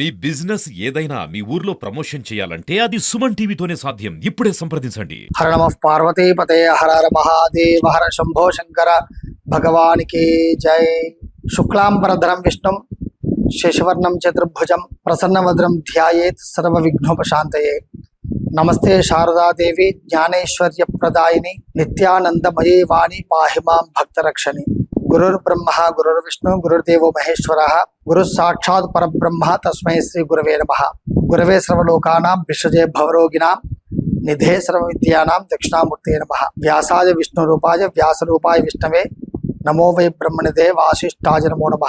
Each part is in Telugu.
మీ బిజినెస్ ఏదైనా మీ ఊర్లో ప్రమోషన్ చేయాలంటే అది సుమన్ టీవీతోనే సాధ్యం. ఇప్పుడే సంప్రదించండి. హర నమ పార్వతీపతే హర హర మహాదేవ హర శంభో శంకర. భగవానికి జై. శుక్లాంబరధరం విష్ణు. శశివర్ణం చతుర్భుజం ప్రసన్నవద్రం ధ్యాయేత్ సర్వ విఘ్నోపశాంతయే నమస్తే శారదాదేవి జ్ఞానేశ్వర్య ప్రదాయిని నిత్యానందమయే వాణి పాహిమాం భక్తరక్షణి గురుర్ బ్రహ్మ గురుర్ విష్ణు గురుర్దేవో మహేశ్వర గురు సాక్షాత్ పరబ్రహ్మ తస్మై శ్రీ గురవే నమ గురవే సర్వలోకానాం విశ్వజయ భవరోగిణాం నిధే సర్వ విద్యానాం దక్షిణామూర్తే నమ వ్యాసాయ విష్ణు రూపాయ వ్యాస రూపాయ విష్ణవే నమో వై బ్రహ్మణిదే వాసిష్ఠాయ నమో నమ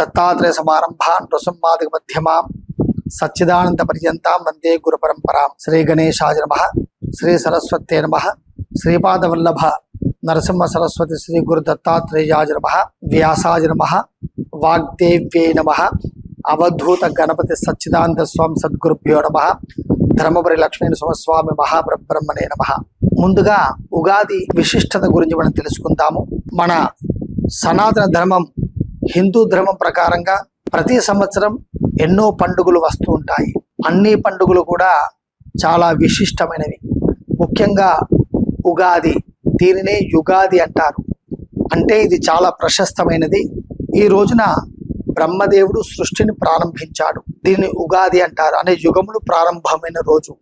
దత్తాత్రేయ సమారంభాన్ నృసింహాదిక మధ్యమాం నరసింహ సరస్వతి శ్రీ గురు దత్తాత్రేయాజ నమ వ్యాసాజ నమ వాగ్దేవ్యే నమ అవధూత గణపతి సచ్చిదానంద స్వామి సద్గురుభ్యో నమ ధర్మపురి లక్ష్మీ సుమస్వామి మహాబ్రహ్మణే నమ. ముందుగా ఉగాది విశిష్టత గురించి మనం తెలుసుకుందాము. మన సనాతన ధర్మం హిందూ ధర్మం ప్రకారంగా ప్రతి సంవత్సరం ఎన్నో పండుగలు వస్తూ ఉంటాయి. అన్ని పండుగలు కూడా చాలా విశిష్టమైనవి. ముఖ్యంగా ఉగాది దీనినే యుగాది అంటారు. అంటే ఇది చాలా ప్రశస్తమైనది. ఈ రోజున బ్రహ్మదేవుడు సృష్టిని ప్రారంభించాడు. దీన్ని ఉగాది అంటారు. అనే యుగములు ప్రారంభమైన రోజు.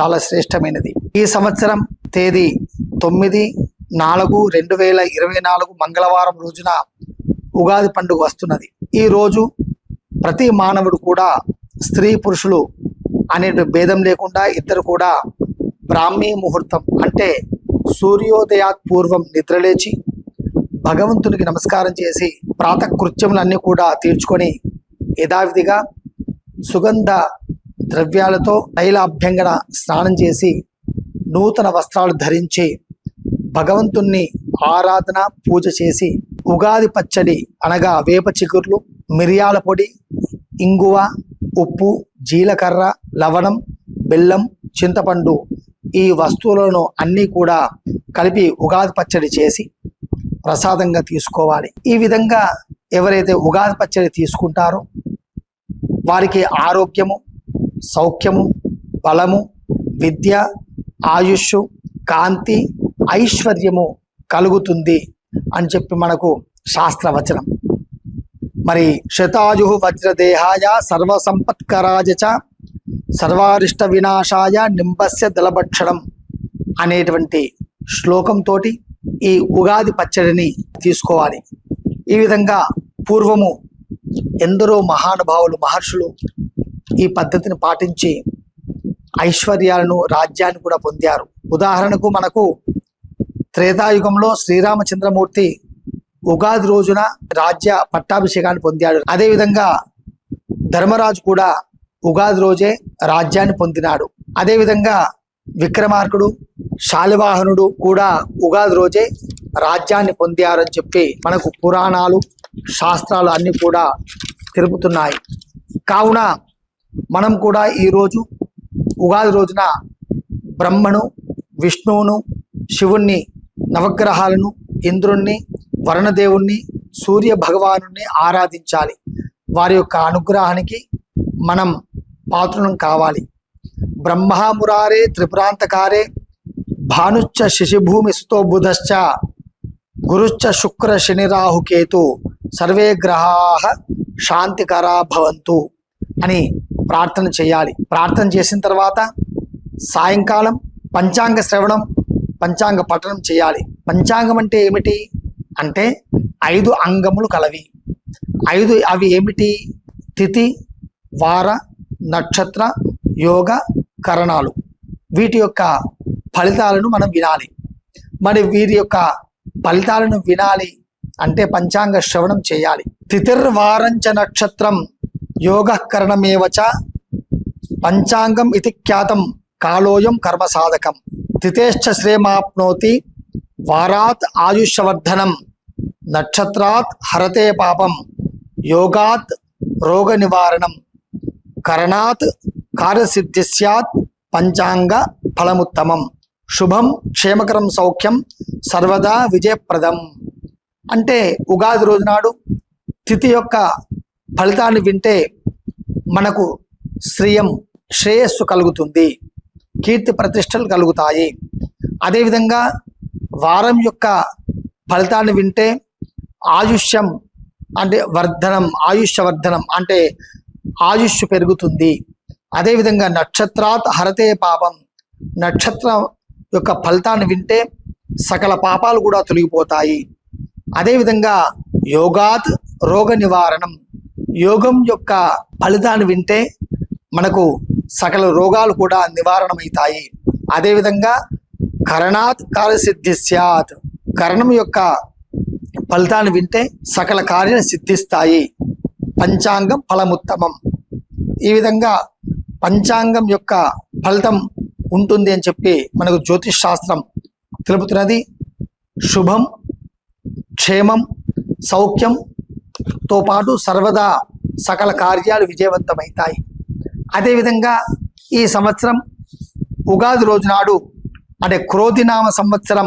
చాలా శ్రేష్టమైనది. ఈ సంవత్సరం తేదీ తొమ్మిది నాలుగు రెండు వేల ఇరవై నాలుగు మంగళవారం రోజున ఉగాది పండుగ వస్తున్నది. ఈ రోజు ప్రతి మానవుడు కూడా స్త్రీ పురుషులు అనే భేదం లేకుండా ఇద్దరు కూడా బ్రాహ్మీ ముహూర్తం అంటే సూర్యోదయాత్ పూర్వం నిద్రలేచి భగవంతునికి నమస్కారం చేసి ప్రాతకృత్యములన్నీ కూడా తీర్చుకొని యథావిధిగా సుగంధ ద్రవ్యాలతో తైలాభ్యంగన స్నానం చేసి నూతన వస్త్రాలు ధరించి భగవంతుణ్ణి ఆరాధన పూజ చేసి ఉగాది పచ్చడి అనగా వేప చిగుర్లు మిరియాల పొడి ఇంగువ ఉప్పు జీలకర్ర లవణం బెల్లం చింతపండు ఈ వస్తువులను అన్నీ కూడా కలిపి ఉగాది పచ్చడి చేసి ప్రసాదంగా తీసుకోవాలి. ఈ విధంగా ఎవరైతే ఉగాది పచ్చడి తీసుకుంటారో వారికి ఆరోగ్యము సౌఖ్యము బలము విద్య ఆయుష్ కాంతి ఐశ్వర్యము కలుగుతుంది అని చెప్పి మనకు శాస్త్రవచనం. మరి శతాయు వజ్రదేహాయ సర్వసంపత్కరాజ చ సర్వారిష్ట వినాశాయ నింబస్య దళభక్షణం అనేటువంటి శ్లోకంతో ఈ ఉగాది పచ్చడిని తీసుకోవాలి. ఈ విధంగా పూర్వము ఎందరో మహానుభావులు మహర్షులు ఈ పద్ధతిని పాటించి ఐశ్వర్యాలను రాజ్యాన్ని కూడా పొందారు. ఉదాహరణకు మనకు త్రేతాయుగంలో శ్రీరామచంద్రమూర్తి ఉగాది రోజున రాజ్య పట్టాభిషేకాన్ని పొందాడు. అదేవిధంగా ధర్మరాజు కూడా ఉగాది రోజే రాజ్యాన్ని పొందినాడు. అదేవిధంగా విక్రమార్కుడు శాలివాహనుడు కూడా ఉగాది రోజే రాజ్యాన్ని పొందారని చెప్పి మనకు పురాణాలు శాస్త్రాలు అన్ని కూడా తెలుపుతున్నాయి. కావున మనం కూడా ఈరోజు ఉగాది రోజున బ్రహ్మను విష్ణువును శివుణ్ణి నవగ్రహాలను ఇంద్రుణ్ణి వరుణదేవుణ్ణి సూర్య భగవాను ఆరాధించాలి. వారి యొక్క అనుగ్రహానికి మనం పాత్రులం కావాలి. బ్రహ్మమురారే త్రిపురాంతకారే భానుశ్చ శశిభూమి సుతో బుధశ్చ గురుశ్చ శుక్ర శని రాహుకేతు సర్వే గ్రహా శాంతికరా భవంతు అని ప్రార్థన చేయాలి. ప్రార్థన చేసిన తర్వాత సాయంకాలం పంచాంగ శ్రవణం పంచాంగ పఠనం చేయాలి. పంచాంగం అంటే ఏమిటి? అంటే ఐదు అంగములు కలవి. ఐదు అవి ఏమిటి? తిథి వార నక్షత్ర యోగ కరణాలు. వీటి యొక్క ఫలితాలను మనం వినాలి. మరి వీరి యొక్క ఫలితాలను వినాలి అంటే పంచాంగ శ్రవణం చేయాలి. తిథిర్వారంచ నక్షత్రం యోగకరణమేవచ పంచాంగం ఇది ఖ్యాతం కాలోయం కర్మ సాధకం. తిథేశ్చ శ్రేమాప్నోతి వారాత్ ఆయుష్యవర్ధనం నక్షత్రాత్ హరతే పాపం యోగాత్ రోగ నివారణం కరణాత్ కార్యసిద్ధి స్యాత్ పంచాంగ ఫలముత్తమం. శుభం క్షేమకరం సౌఖ్యం సర్వదా విజయప్రదం. అంటే ఉగాది రోజు నాడు తిథి యొక్క ఫలితాన్ని వింటే మనకు శ్రేయం శ్రేయస్సు కలుగుతుంది కీర్తి ప్రతిష్టలు కలుగుతాయి. అదేవిధంగా వారం యొక్క ఫలితాన్ని వింటే ఆయుష్యం అంటే వర్ధనం ఆయుష్యవర్ధనం అంటే ఆయుష్ పెరుగుతుంది. అదేవిధంగా నక్షత్రాత్ హరతే పాపం. నక్షత్రం యొక్క ఫలితాన్ని వింటే సకల పాపాలు కూడా తొలగిపోతాయి. అదేవిధంగా యోగాత్ రోగ నివారణం. యోగం యొక్క ఫలితాన్ని వింటే మనకు సకల రోగాలు కూడా నివారణమవుతాయి. అదేవిధంగా కరణాత్ కార్యసిద్ధి స్యాత్. కరణం యొక్క ఫలితాన్ని వింటే సకల కార్యం సిద్ధిస్తాయి. పంచాంగం ఫలముత్తమం. ఈ విధంగా పంచాంగం యొక్క ఫలితం ఉంటుంది అని చెప్పి మనకు జ్యోతిష్ శాస్త్రం తెలుపుతున్నది. శుభం క్షేమం సౌఖ్యంతో పాటు సర్వదా సకల కార్యాలు విజయవంతమవుతాయి అదేవిధంగా ఈ సంవత్సరం ఉగాది రోజు నాడు అంటే క్రోధినామ సంవత్సరం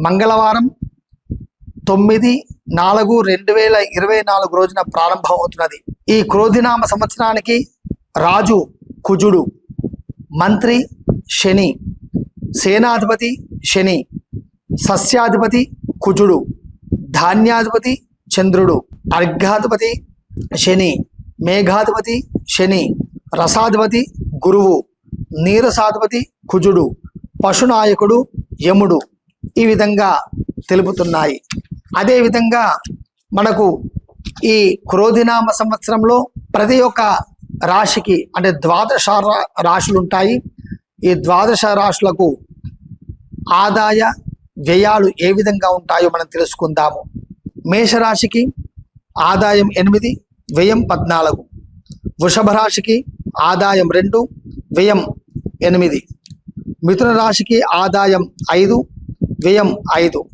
మంగళవారం తొమ్మిది నాలుగు రెండు వేల ఇరవై నాలుగు రోజున ప్రారంభం అవుతున్నది. ఈ క్రోధినామ సంవత్సరానికి రాజు కుజుడు మంత్రి శని సేనాధిపతి శని సస్యాధిపతి కుజుడు ధాన్యాధిపతి చంద్రుడు అర్ఘాధిపతి శని మేఘాధిపతి శని రసాధిపతి గురువు నీరసాధిపతి కుజుడు పశునాయకుడు యముడు ఈ విధంగా తెలుపుతున్నాయి. అదేవిధంగా మనకు ఈ క్రోధినామ సంవత్సరంలో ప్రతి ఒక్క రాశికి అంటే ద్వాదశ రా- రాశులు ఉంటాయి ఈ ద్వాదశ రాశులకు ఆదాయ వ్యయాలు ఏ విధంగా ఉంటాయో మనం తెలుసుకుందాము. మేషరాశికి ఆదాయం ఎనిమిది వ్యయం పద్నాలుగు. వృషభ రాశికి ఆదాయం రెండు వ్యయం ఎనిమిది. మిథున రాశికి ఆదాయం ఐదు వ్యయం ఐదు.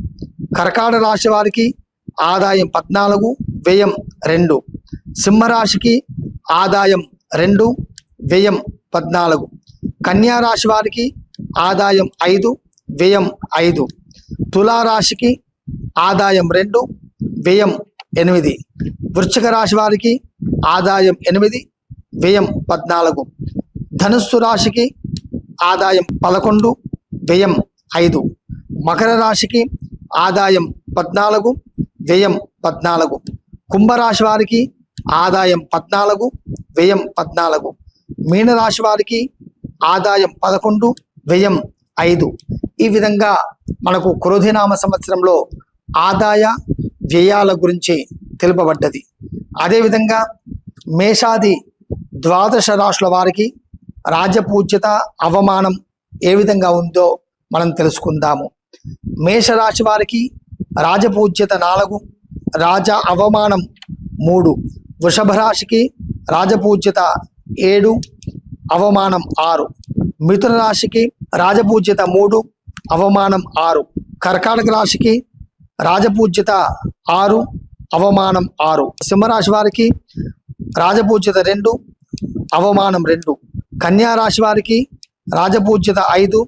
కర్కాట రాశి వారికి ఆదాయం పద్నాలుగు వ్యయం రెండు. సింహరాశికి ఆదాయం రెండు వ్యయం పద్నాలుగు. కన్యా రాశి వారికి ఆదాయం ఐదు వ్యయం ఐదు. తులారాశికి ఆదాయం రెండు వ్యయం ఎనిమిది. వృశ్చిక రాశి వారికి ఆదాయం ఎనిమిది వ్యయం పద్నాలుగు. ధనుస్సు రాశికి ఆదాయం పదకొండు వ్యయం ఐదు. మకర రాశికి ఆదాయం పద్నాలుగు వ్యయం పద్నాలుగు. కుంభరాశి వారికి ఆదాయం పద్నాలుగు వ్యయం పద్నాలుగు. మీనరాశి వారికి ఆదాయం పదకొండు వ్యయం ఐదు. ఈ విధంగా మనకు క్రోధినామ సంవత్సరంలో ఆదాయ వ్యయాల గురించి తెలుపబడ్డది. అదేవిధంగా మేషాది ద్వాదశ రాశుల వారికి రాజపూజ్యత అవమానం ఏ విధంగా ఉందో మనం తెలుసుకుందాము. మేషరాశి వారికి రాజపూజ్యత నాలుగు రాజ అవమానం మూడు వృషభ రాశికి రాజపూజ్యత ఏడు అవమానం ఆరు మిథున రాశికి రాజపూజ్యత మూడు అవమానం ఆరు కర్కాటక రాశికి రాజపూజ్యత ఆరు అవమానం ఆరు సింహరాశి వారికి రాజపూజ్యత రెండు అవమానం రెండు కన్యా రాశి వారికి రాజపూజ్యత ఐదు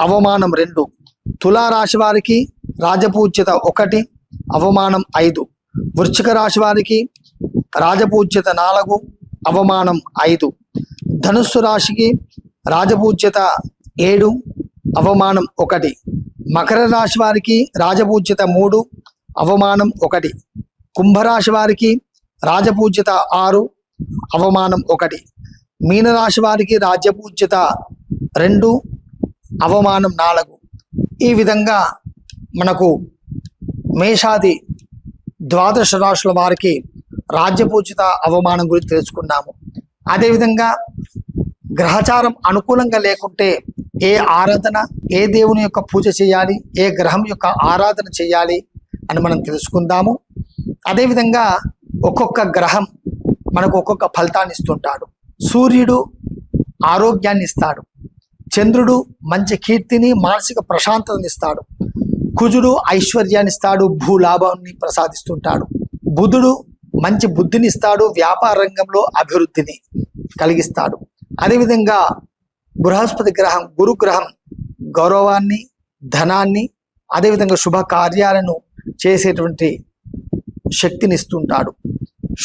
అవమానం రెండు. తులారాశి వారికి రాజపూజ్యత ఒకటి అవమానం ఐదు. వృశ్చిక రాశి వారికి రాజపూజ్యత నాలుగు అవమానం ఐదు. ధనుస్సు రాశికి రాజపూజ్యత ఏడు అవమానం ఒకటి. మకర రాశి వారికి రాజపూజ్యత మూడు అవమానం ఒకటి. కుంభరాశి వారికి రాజపూజ్యత ఆరు అవమానం ఒకటి. మీనరాశి వారికి రాజ్యపూజ్యత రెండు అవమానం నాలుగు. ఈ విధంగా మనకు మేషాది ద్వాదశ రాశుల వారికి రాజ్యపూజిత అవమానం గురించి తెలుసుకున్నాము. అదేవిధంగా గ్రహచారం అనుకూలంగా లేకుంటే ఏ ఆరాధన ఏ దేవుని యొక్క పూజ చేయాలి ఏ గ్రహం యొక్క ఆరాధన చేయాలి అని మనం తెలుసుకుందాము. అదేవిధంగా ఒక్కొక్క గ్రహం మనకు ఒక్కొక్క ఫలితాన్ని ఇస్తుంటాడు. సూర్యుడు ఆరోగ్యాన్ని ఇస్తాడు. చంద్రుడు మంచి కీర్తిని మానసిక ప్రశాంతతని ఇస్తాడు. కుజుడు ఐశ్వర్యాన్ని ఇస్తాడు భూలాభాన్ని ప్రసాదిస్తుంటాడు. బుధుడు మంచి బుద్ధిని ఇస్తాడు వ్యాపార రంగంలో అభివృద్ధిని కలిగిస్తాడు. అదేవిధంగా బృహస్పతి గ్రహం గురుగ్రహం గౌరవాన్ని ధనాన్ని అదేవిధంగా శుభ కార్యాలను చేసేటువంటి శక్తిని ఇస్తుంటాడు.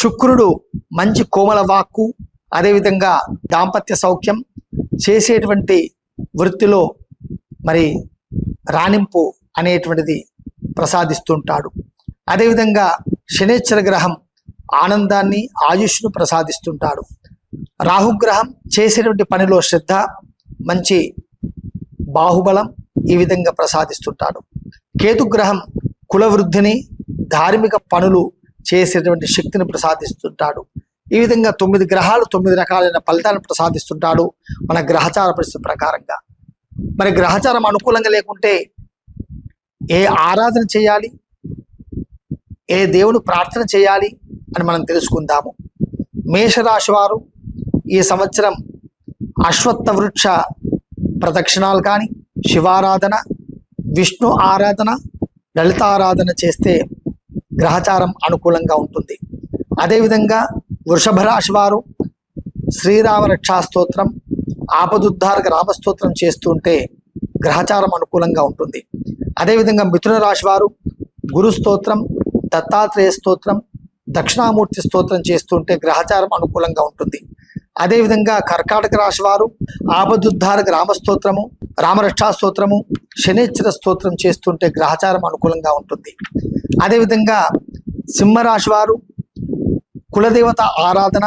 శుక్రుడు మంచి కోమల వాక్కు అదేవిధంగా దాంపత్య సౌఖ్యం చేసేటువంటి వృత్తిలో మరి రాణింపు అనేటువంటిది ప్రసాదిస్తుంటాడు. అదేవిధంగా శనేశ్వర గ్రహం ఆనందాన్ని ఆయుష్ను ప్రసాదిస్తుంటాడు. రాహుగ్రహం చేసేటువంటి పనిలో శ్రద్ధ మంచి బాహుబలం ఈ విధంగా ప్రసాదిస్తుంటాడు. కేతుగ్రహం కులవృద్ధిని ధార్మిక పనులు చేసేటువంటి శక్తిని ప్రసాదిస్తుంటాడు. ఈ విధంగా తొమ్మిది గ్రహాలు తొమ్మిది రకాలైన ఫలితాలను ప్రసాదిస్తుంటాడు మన గ్రహచార పరిస్థితి ప్రకారంగా. మరి గ్రహచారం అనుకూలంగా లేకుంటే ఏ ఆరాధన చేయాలి? ఏ దేవుని ప్రార్థన చేయాలి? అని మనం తెలుసుకుందాము. మేషరాశి వారు ఈ సంవత్సరం అశ్వత్థ వృక్ష ప్రదక్షిణాలు కానీ శివారాధన విష్ణు ఆరాధన లలితారాధన చేస్తే గ్రహచారం అనుకూలంగా ఉంటుంది. అదేవిధంగా వృషభ రాశి వారు శ్రీరామ రక్షా స్తోత్రం ఆపదుద్ధారక రామస్తోత్రం చేస్తుంటే గ్రహచారం అనుకూలంగా ఉంటుంది. అదేవిధంగా మిథున రాశి వారు గురు స్తోత్రం దత్తాత్రేయ స్తోత్రం దక్షిణామూర్తి స్తోత్రం చేస్తుంటే గ్రహచారం అనుకూలంగా ఉంటుంది. అదేవిధంగా కర్కాటక రాశి వారు ఆపదుద్ధారక రామస్తోత్రము రామరక్షా స్తోత్రము శనిశ్చర స్తోత్రం చేస్తుంటే గ్రహచారం అనుకూలంగా ఉంటుంది. అదేవిధంగా సింహరాశి వారు కులదేవత ఆరాధన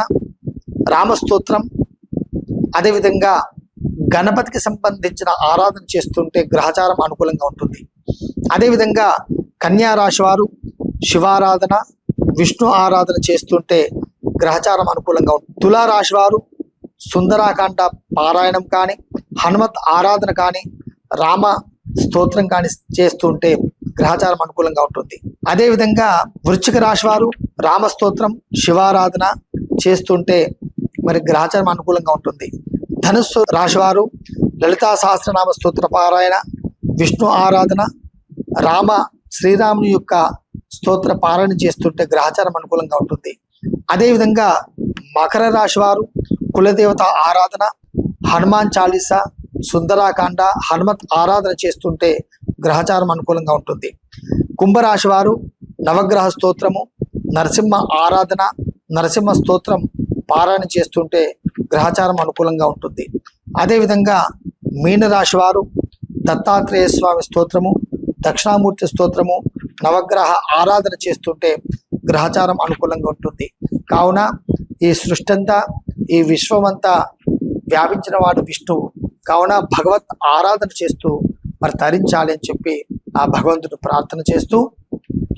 రామస్తోత్రం అదేవిధంగా గణపతికి సంబంధించిన ఆరాధన చేస్తుంటే గ్రహచారం అనుకూలంగా ఉంటుంది. అదేవిధంగా కన్యా రాశి వారు శివారాధన విష్ణు ఆరాధన చేస్తుంటే గ్రహచారం అనుకూలంగా ఉంటుంది తులారాశి వారు సుందరాకాండ పారాయణం కానీ హనుమత్ ఆరాధన కానీ రామ స్తోత్రం కానీ చేస్తుంటే గ్రహచారం అనుకూలంగా ఉంటుంది. అదేవిధంగా వృశ్చిక రాశి వారు రామస్తోత్రం శివారాధన చేస్తుంటే మరి గ్రహచారం అనుకూలంగా ఉంటుంది. ధనుస్సు రాశివారు లలితా సహస్రనామ స్తోత్ర పారాయణ విష్ణు ఆరాధన రామ శ్రీరాముని యొక్క స్తోత్ర పారాయణ చేస్తుంటే గ్రహచారం అనుకూలంగా ఉంటుంది. అదేవిధంగా మకర రాశి వారు కులదేవత ఆరాధన హనుమాన్ చాలీసా సుందరాకాండ హనుమత్ ఆరాధన చేస్తుంటే గ్రహచారం అనుకూలంగా ఉంటుంది. కుంభరాశి వారు నవగ్రహ స్తోత్రము నరసింహ ఆరాధన నరసింహ స్తోత్రం పారాయణ చేస్తుంటే గ్రహచారం అనుకూలంగా ఉంటుంది. అదేవిధంగా మీనరాశి వారు దత్తాత్రేయ స్వామి స్తోత్రము దక్షిణామూర్తి స్తోత్రము నవగ్రహ ఆరాధన చేస్తుంటే గ్రహచారం అనుకూలంగా ఉంటుంది. కావున ఈ సృష్టి అంతా ఈ విశ్వమంతా వ్యాపించిన వాడు విష్ణువు కావున భగవత్ ఆరాధన చేస్తూ మరి తరించాలి అని చెప్పి ఆ భగవంతుడు ప్రార్థన చేస్తూ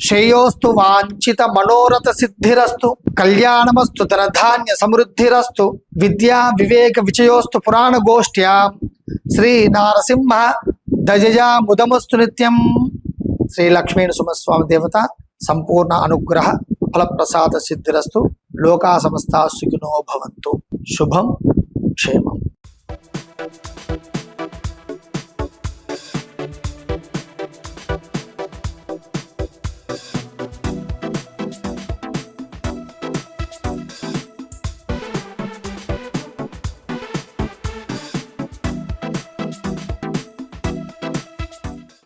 శ్రేయోస్తు వాంఛిత మనోరథ సిద్ధిరస్తు కళ్యాణమస్తు ధనధాన్య సమృద్ధిరస్తు విద్యా వివేక విజయోస్తు పురాణ గోష్ఠ్యా. శ్రీ నారసింహ దజయా ముదమస్తు నిత్యం. శ్రీ లక్ష్మీ నృసింహస్వామి దేవత సంపూర్ణ అనుగ్రహ ఫలప్రసాద సిద్ధిరస్తు లోకా సమస్త సుఖినో భవంతు. శుభం క్షేమం.